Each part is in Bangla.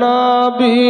নবী।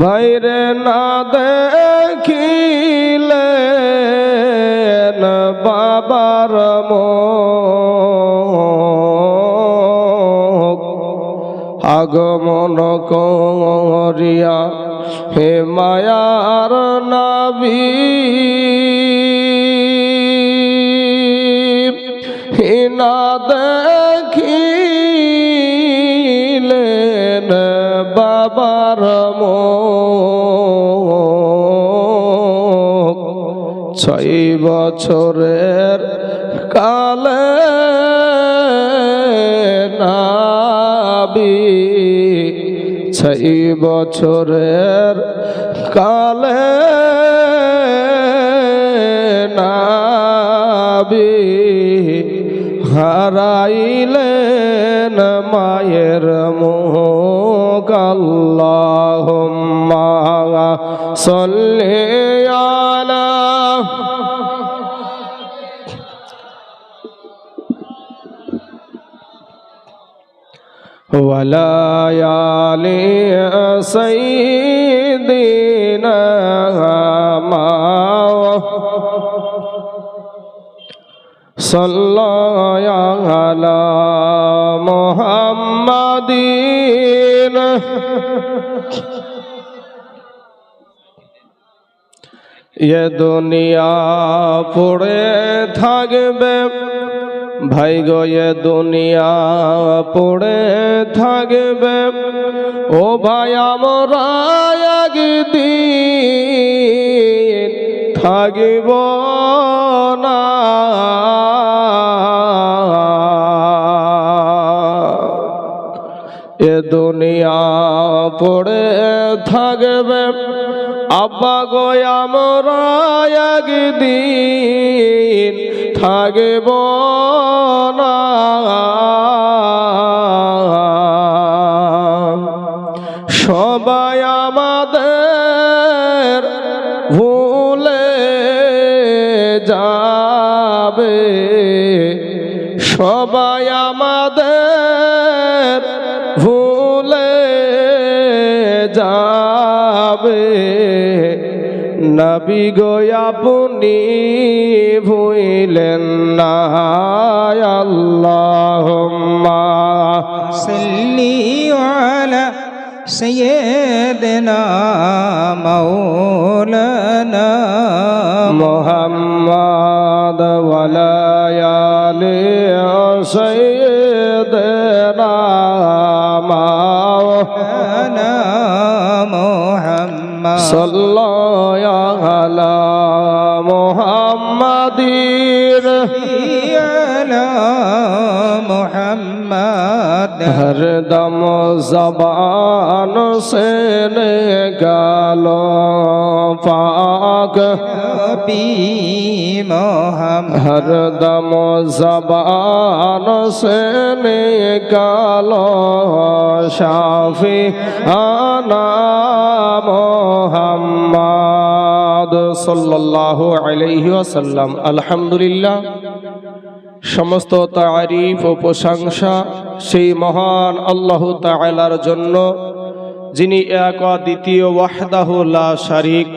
ভাইরে না দেখিলে বাবার আগমন করিয়া হে মায়ার নবী। দেখিলেন বাবার মুখ। ছয় বছরের কালে নাবি। ছয় বছরের কালে নাবি। হারাইলেন মায়ের মুখ আল্লাহুম্মা সাল্লি আলা ولا يالي سيدنا ما صلى على محمد এ দুনিয়া পড়ে থাকবে ভাই গো এ দুনিয়া পড়ে থাকবে ও ভাই আমরা একদিন থাকিব না পড়ে থাকবে। আব্বা গো আমরা একদিন থাকব না। সবাই আমাদের ভুলে যাবে। সবাই নবী গো আপনি ভুইলেন না আল্লাহুম্মা। সাল্লি আলা সাইয়্যিদিনা মাওলানা মুহাম্মদ ওয়ালা আলি সাইয়্যিদিনা মাওলানা মুহাম্মদ সাল্লাল্লাহু আলা মোহাম্মদির। আলা মোহাম্মদ হরদম জবান সে গাল পাক। পি মোহাম্মদ হরদম জবান সে গাল শাফি আনা মোহাম্মদ। আলহামদুলিল্লাহ, সমস্ত তারিফ ও প্রশংসা সেই মহান আল্লাহ তালার জন্য, যিনি এক দ্বিতীয় ওয়াহদাহুল্লাহ শারিক,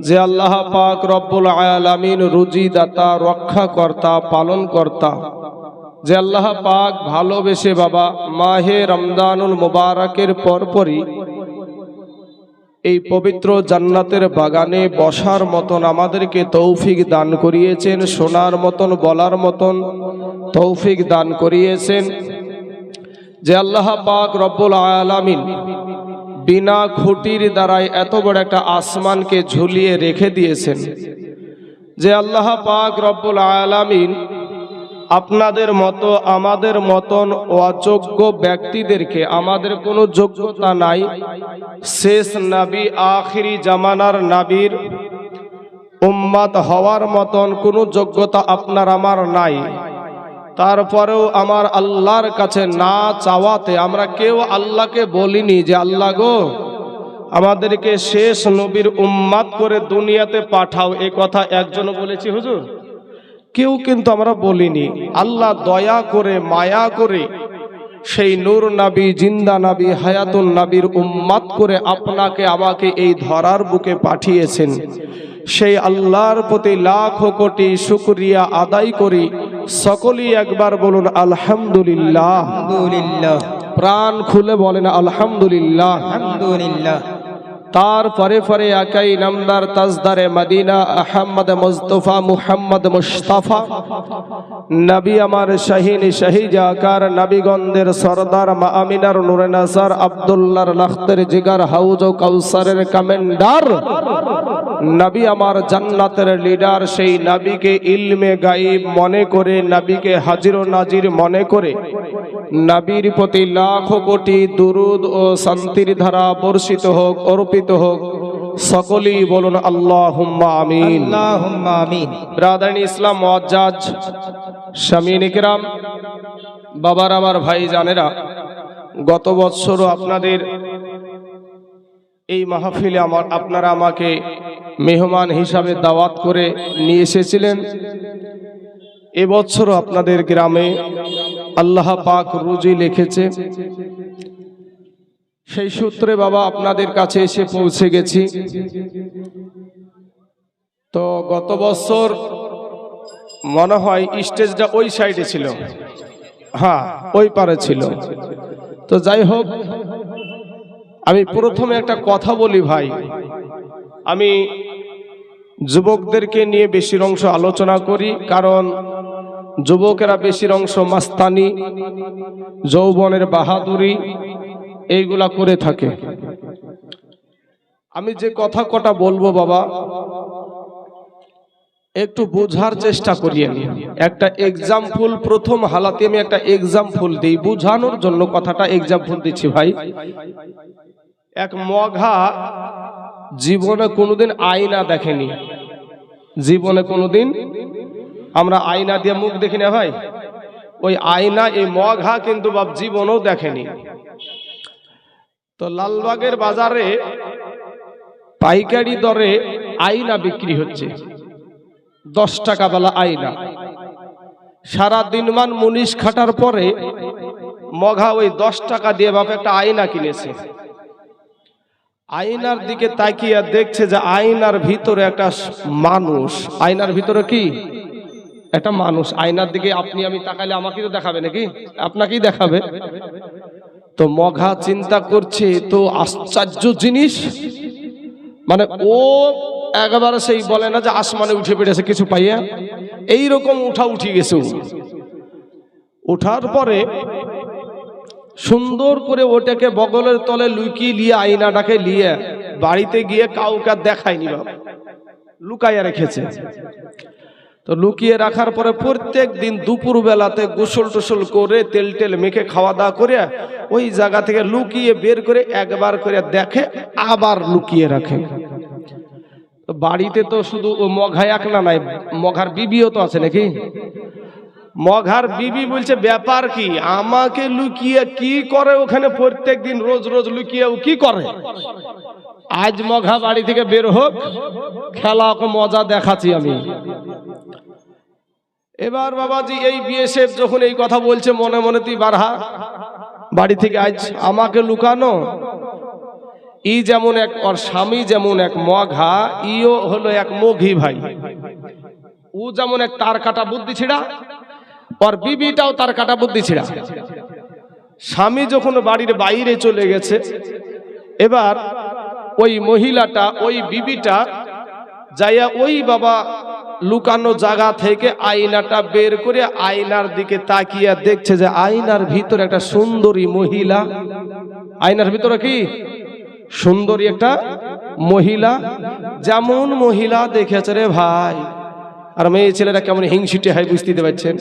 যে আল্লাহ পাক রব্বুল আয়ালামিন রুজি দাতা রক্ষাকর্তা, পালনকর্তা, যে আল্লাহ পাক ভালোবেসে বাবা মাহে রমদানুল মুবারকের পরপরই এই পবিত্র জান্নাতের বাগানে বসার মতন আমাদেরকে তৌফিক দান করিয়েছেন, শোনার মতন, বলার মতন তৌফিক দান করিয়েছেন। যে আল্লাহ পাক রব্বুল আলামিন বিনা খুঁটির দ্বারাই এত বড় একটা আসমানকে ঝুলিয়ে রেখে দিয়েছেন। যে আল্লাহ পাক রব্বুল আলামিন আপনাদের মতো, আমাদের মতন অযোগ্য ব্যক্তিদেরকে আমাদের কোনো যোগ্যতা নাই। শেষ নাবি, আখিরি জামানার নাবির উম্মাদ হওয়ার মতন কোনো যোগ্যতা আপনার আমার নাই। তারপরেও আমার আল্লাহর কাছে না চাওয়াতে আমরা কেউ আল্লাহকে বলিনি যে, আল্লাহ গো, আমাদেরকে শেষ নবীর উম্মাদ করে দুনিয়াতে পাঠাও। এ কথা একজন বলেছি, হুজুর। কেউ কিন্তু আমরা বলিনি আল্লাহ দয়া করে মায়া করে সেই নূর নাবি জিন্দা নাবি হায়াতুন নাবির উম্মাত করে আপনাকে আমাকে এই ধরার বুকে পাঠিয়েছেন। সেই আল্লাহর প্রতি লাখ কোটি শুকরিয়া আদায় করি। সকলেই একবার বলুন আলহামদুলিল্লাহ। আলহামদুলিল্লাহ। প্রাণ খুলে বলেন আলহামদুলিল্লাহ। আলহামদুলিল্লাহ। তার পরে পরে একাই নামদার তাজদারে মদিনা আহমদ মুস্তফা মুহাম্মদ মুস্তাফা। নবী আমার শাহিন শাহিজাকার নবীগন্ধের সরদার মা আমিনার নুরে নাসার আব্দুল্লাহর লখতের জিগার হাউজ ও কাউসারের কমেন্ডার। নবী আমার জান্নাতের লিডার, সেই নবীকে ইলমে গাইব মনে করে, নবীকে হাজির ও নাজির মনে করে। নবীর প্রতি লাখ কোটি দুরুদ ও শান্তির ধারা বর্ষিত হোক, অর্পিত হোক। সকলেই বলুন আল্লাহ আমিন। আল্লাহুম্মা আমিন। ব্রাদারিন ইসলাম মজ্জাজ শামিন ইকরাম বাবার আমার ভাই জানেরা গত বৎসরও আপনাদের এই মাহফিলে আমার আপনারা আমাকে মেহমান হিসাবে দাওয়াত করে নিয়ে এসেছিলেন। এবছরও আপনাদের গ্রামে আল্লাহ পাক রুজি লিখেছে। সেই সূত্রে বাবা আপনাদের কাছে এসে পৌঁছে গেছি। তো গত বছর মনে হয় স্টেজটা ওই সাইডে ছিল। হ্যাঁ ওই পারে ছিল। তো যাই হোক, আমি প্রথমে একটা কথা বলি ভাই। আমি যুবকদেরকে নিয়ে বেশির অংশ আলোচনা করি, কারণ যুবকেরা বেশির অংশ মাস্তানি, যৌবনের বাহাদুরি এইগুলা করে থাকে। আমি যে কথা কটা বলব বাবা, একটু বোঝার চেষ্টা করি আমি একটা এক্সাম্পল প্রথম হালাতে আমি একটা এক্সাম্পল দিই। বোঝানোর জন্য কথাটা এক্সাম্পল দিচ্ছি ভাই। এক মঘা জীবনে কোনোদিন আয়না দেখেনি। জীবনে কোনোদিন আমরা আয়না দিয়ে মুখ দেখি না ভাই। ওই আয়না, এই মঘা কিন্তু বাপ জীবনেও দেখেনি। তো লালবাগের বাজারে পাইকারি দরে আয়না বিক্রি হচ্ছে। দশ টাকা বেলা আয়না। সারা দিনমান মুনিশ খাটার পরে মঘা ওই দশ টাকা দিয়ে বাপ একটা আয়না কিনেছে। আয়নার দিকে তাকিয়ে দেখছে যে আয়নার ভিতরে একটা মানুষ। আয়নার ভিতরে কি? একটা মানুষ। আয়নার দিকে আপনি, আমি তাকালে আমাকে তো দেখাবে নাকি? আপনাকেই দেখাবে। তো মঘা চিন্তা করছে, তো আশ্চর্য জিনিস। মানে ও একবারে সেই বলে না যে আসমানে উঠে পেরেছে কিছু পাইয়া। এই রকম উঠা উঠি গেছে। ওঠার পরে সুন্দর করে ওটাকে বগলের তলে লুকিয়ে নিয়ে আয়নাটাকে নিয়ে বাড়িতে গিয়ে কাউকে দেখায়নি বাবা। লুকাইয়া রেখেছে। তো লুকিয়ে রাখার পরে প্রত্যেক দিন দুপুর বেলাতে গোসল টোসল করে তেল টেল মেখে খাওয়া দাওয়া করে ওই জায়গা থেকে লুকিয়ে বের করে একবার করে দেখে, আবার লুকিয়ে রাখে। বাড়িতে তো শুধু মঘা একলা নাই, মঘার বিবিও তো আছে নাকি? মঘার বিবি বলছে, ব্যাপার কি? আমাকে লুকিয়ে কি করে ওখানে প্রত্যেক দিন রোজ রোজ লুকিয়ে ও কি করে? আজ মঘা বাড়ি থেকে বের হোক খেলা ওকে মজা দেখাচ্ছি আমি। এবার বাবাজি এই বিএসএফ যখন এই কথা বলছে, মনে মনে তুই বারহা। বাড়ি থেকে আজ আমাকে লুকানো। ই যেমন এক, ওর স্বামী যেমন এক মঘা ইও হলো এক মঘি ভাই। ও যেমন এক তার কাটা বুদ্ধি ছিড়া, ওর বিবিটাও তার কাটা বুদ্ধি ছিড়া। স্বামী যখন বাড়ির বাইরে চলে গেছে, এবার ওই মহিলাটা, ওই বিবিটা যাইয়া ওই বাবা লুকানো জায়গা থেকে আয়নাটা বের করে আয়নার দিকে তাকিয়ে দেখছে যে আয়নার ভিতরে একটা সুন্দরী মহিলা। আয়নার ভিতরে কি? সুন্দরী একটা মহিলা। যেমন মহিলা দেখেছে রে ভাই। আর মেয়ে ছেলেরা কেমন হিংসিটে হয় বুঝতে পারছেন?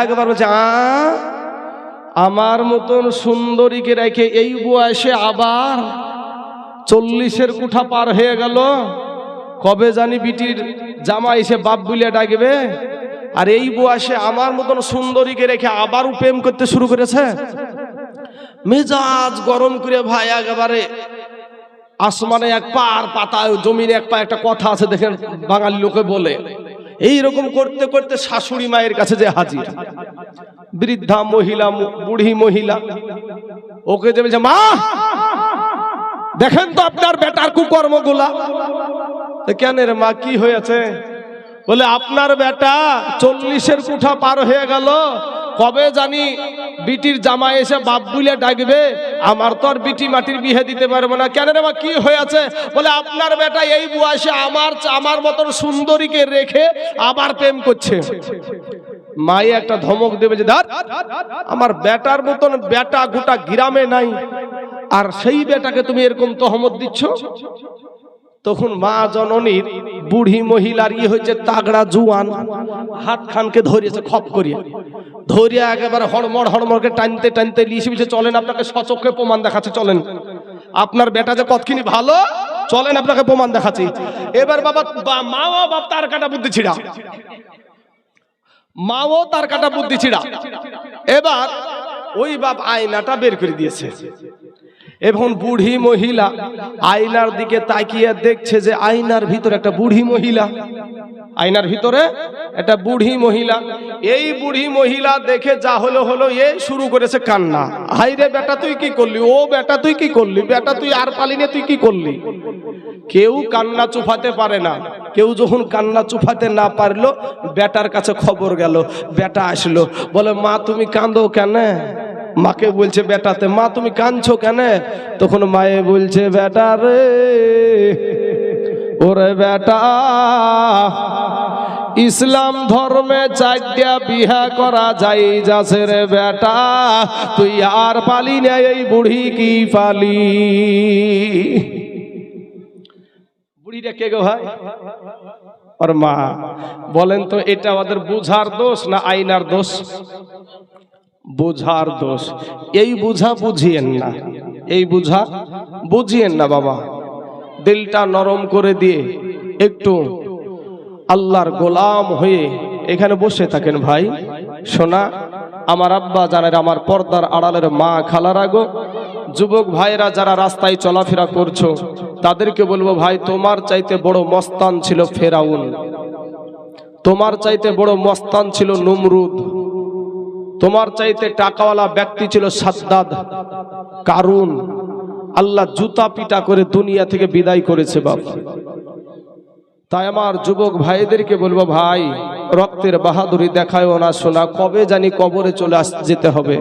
একবার বলছে আমার মতন সুন্দরীকে রেখে এই বয়সে আবার চল্লিশের কুঠা পার হয়ে গেল। কবে জানি বিটির জামা এসে বাপ বুলিয়া ডাকবে? আর এই বয়সে আমার মতন সুন্দরীকে রেখে আবারও প্রেম করতে শুরু করেছে? মেজাজ গরম করে ভাই, একেবারে আসমানে এক পা আর পাতায়, জমিনে এক পা একটা কথা আছে দেখেন বাঙালি লোকে বলে। এই রকম করতে করতে শাশুড়ি মায়ের কাছে যে হাজির। বৃদ্ধা মহিলা, বুড়ি মহিলা, ওকে যে বলছে, মা, দেখেন তো আপনার বেটার কুকর্মগুলা। কেন রে মা কি হয়েছে? বলে, আপনার বেটা চল্লিশের কুঠা পার হয়ে গেল। কবে জানি বিটির জামা এসে বাপ বুলে ডাকবে। আমার তো আর বিটি মাটির বিয়ে দিতে পারব না। কেন রে মা কি হয়েছে? বলে, আপনার বেটা এই বয়সে আমার আমার মতন সুন্দরীকে রেখে আবার প্রেম করছে। মাই একটা ধমক দেবে যে ধর আমার বেটার মতন বেটা গোটা গ্রামে নাই। আর সেই বেটাকে তুমি এরকম তহমত দিচ্ছ? তখন মা জননীর বুড়ি মহিলার ই হয়েছে তাগড়া জুয়ান। হাত খানকে ধরিয়েছে, খপ করিয়া। ধরিয়া একেবারে হড়মড় হড়মড়কে টানতে টানতে লিসে বিছে, চলেন আপনাকে সচক্ষে প্রমাণ দেখাচ্ছে, চলেন। আপনার বেটা যে কতখিনি ভালো, চলেন আপনাকে প্রমাণ দেখাচ্ছি। এবার বাবা মা ও বাপ তার কাটা বুদ্ধি ছিড়া। মাও তার কাটা বুদ্ধি ছিড়া। এবার ওই বাপ আয়নাটা বের করে দিয়েছে। এবং বুড়ি মহিলা আয়নার দিকে তাকিয়ে দেখছে যে আয়নার ভিতরে একটা বুড়ি মহিলা। আয়নার ভিতরে একটা বুড়ি মহিলা। এই বুড়ি মহিলা দেখে যা হলো হলো এ শুরু করেছে কান্না। হাই রে বেটা, তুই কি করলি? ও বেটা, তুই কি করলি? বেটা, তুই আর পালিনে তুই কি করলি? কেউ কান্না চুফাতে পারে না। কেউ যখন কান্না চুফাতে না পারল, বেটার কাছে খবর গেল, বেটা আসলো। বলে, মা, তুমি কাঁদো কেন? মাকে বলছে, বেটাতে মা, তুমি কাঁদছো কেন? তখন মায়ে বলছে, বেটা রে, ওরে বেটা, ইসলাম ধর্মে চারটা বিহা করা যাই যাচ্ছে রে বেটা, তুই আর পালি না, এই বুড়ি কি পালি? বুড়িটা কে গো ভাই? ওর মা। বলেন তো, এটা আমাদের বুঝার দোষ না আইনার দোষ? বুঝার দোষ। এই বুঝা বুঝিয়েন না। এই বুঝা বুঝিয়েন না বাবা। দিলটা নরম করে দিয়ে একটু আল্লাহর গোলাম হয়ে এখানে বসে থাকেন ভাই। সোনা আমার আব্বা জানের আমার পর্দার আড়ালের মা খালারা গো, যুবক ভাইরা যারা রাস্তায় চলাফেরা করছ, তাদেরকে বলব ভাই, তোমার চাইতে বড় মস্তান ছিল ফেরাউন। তোমার চাইতে বড় মস্তান ছিল নমরুদ। তোমার চাইতে টাকাওয়ালা ব্যক্তি ছিল সাদ্দাদ। কারুন, আল্লাহ জুতা পিটা করে দুনিয়া থেকে বিদায় করেছে বাবা তাই আমার যুবক ভাইদেরকে বলব, ভাই, রক্তের বাহাদুরি দেখায় না শোনা, কবে জানি কবরে চলে আস, যেতে হবে।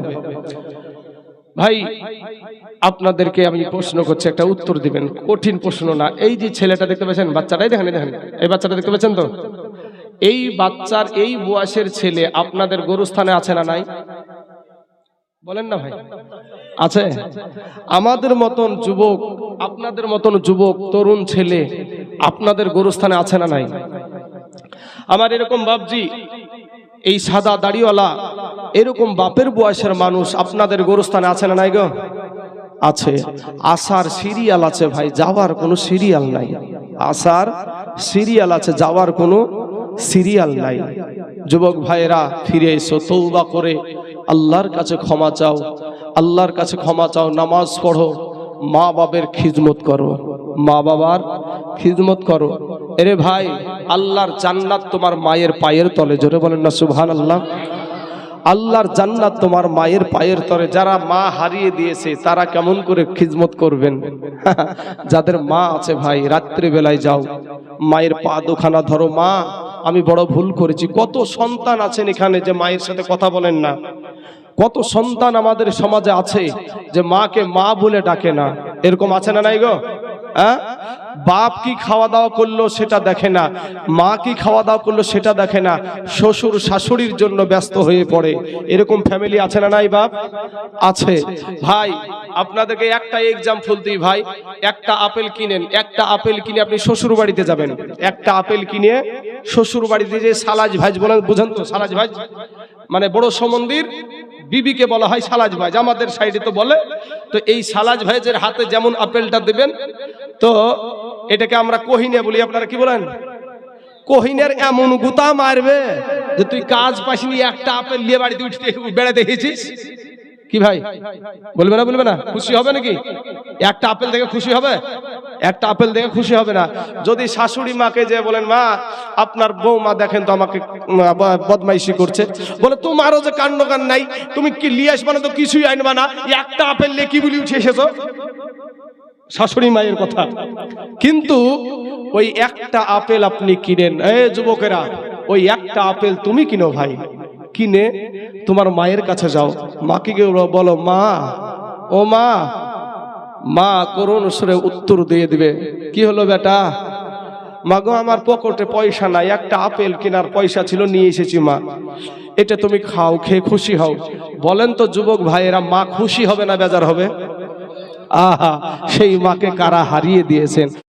ভাই, আপনাদেরকে আমি প্রশ্ন করছি, একটা উত্তর দিবেন। কঠিন প্রশ্ন না, এই যে ছেলেটা দেখতে পেয়েছেন, বাচ্চাটাই দেখেন দেখেন, এই বাচ্চাটা দেখতে পেয়েছেন তো? এই বাচ্চার এই বয়সের ছেলে আপনাদের গরুস্থানে আছে না নাই? বলেন না ভাই। আছে? আমাদের মতন যুবক, আপনাদের মতন যুবক, তরুণ ছেলে আপনাদের গরুস্থানে আছে না নাই? আমার এরকম বাপজি, এই সাদা দাড়িওয়ালা, এরকম বাপের বয়সের মানুষ আপনাদের গরুস্থানে আছে না নাই গো? আছে। আসার সিরিয়াল আছে ভাই, যাওয়ার কোনো সিরিয়াল নাই। আসার সিরিয়াল আছে, যাওয়ার কোনো সিরিয়াল নাই। যুবক ভাইয়েরা, ফিরে এসো তৌবা করে। আল্লাহর কাছে ক্ষমা চাও। আল্লাহর কাছে ক্ষমা চাও, নামাজ পড়ো। মা বাবের খিদমত করো। মা বাবার খিদমত করো। এরে ভাই, আল্লাহর জান্নাত তোমার মায়ের পায়ের তলে। জোরে বলেন না সুবহান আল্লাহ আল্লাহর জান্নাত তোমার মায়ের পায়ের তলে। যারা মা হারিয়ে দিয়েছে, তারা কেমন করে খিদমত করবেন? যাদের মা আছে ভাই, রাত্রিবেলায় যাও। মায়ের পা দুখানা ধরো, মা। আমি বড় ভুল করেছি। কত সন্তান আছেন এখানে যে মায়ের সাথে কথা বলেন না? কত সন্তান আমাদের সমাজে আছে যে মাকে মা বলে ডাকে না? এরকম আছে না নাই গো? বাপ কি খাওয়া দাওয়া করল সেটা দেখে না, মা কি খাওয়া দাওয়া করল সেটা দেখে না, শ্বশুর শাশুড়ির জন্য ব্যস্ত হয়ে পড়ে। এরকম ফ্যামিলি আছে না নাই বাপ? আছে। ভাই, আপনাদেরকে একটা এক্সাম্পল দিই ভাই, একটা আপেল কিনেন, একটা আপেল কিনে আপনি শ্বশুর বাড়িতে যাবেন। একটা আপেল কিনে শ্বশুর বাড়িতে যে সালাজ ভাজ বলেন, বুঝেন তো সালাজ ভাজ? মানে বড় সমন্দির বিবিকে বলা হয় সালাজ ভাইজ। আমাদের সাইডে তো বলে। তো এই সালাজ ভাইজের হাতে যেমন আপেলটা দেবেন, তো এটাকে আমরা কোহিনে বলি। আপনারা কি বলেন? কোহিনের এমন গুতা মারবে যে তুই কাজ পাসনি, একটা আপেল নিয়ে বাড়িতে উঠতে বেড়াতে এসেছিস। কি ভাই? বলবে না বলবে না। খুশি হবে নাকি? একটা আপেল দেখে খুশি হবে? একটা আপেল দেখে খুশি হবে না। যদি শাশুড়ি মাকে যে বলেন, মা, আপনার বৌমা দেখেন তো আমাকে বদমাইশি করছে। বলে, তোমারও যে কাণ্ড কান নাই, তুমি কি লিয়ে আসবা না তো কিছুই আনবা না? একটা আপেল নিয়ে কি বলি উঠে এসেছ? শাশুড়ি মায়ের কথা। কিন্তু ওই একটা আপেল আপনি কিনেন। এ যুবকেরা, ওই একটা আপেল তুমি কিনো ভাই? কিনে তোমার মায়ের কাছে যাও। মাকে গিয়ে বলো মা, ও মা মা করুণ সুরে উত্তর দিয়ে দিবে। কি হলো বেটা? মাগো আমার পকেটে পয়সা নাই, একটা আপেল কেনার পয়সা ছিল, নিয়ে এসেছি মা। এটা তুমি খাও, খেয়ে খুশি হও। বলেন তো যুবক ভাইয়েরা, মা খুশি হবে না বেজার হবে? আহা, সেই মাকে কারা হারিয়ে দিয়েছেন?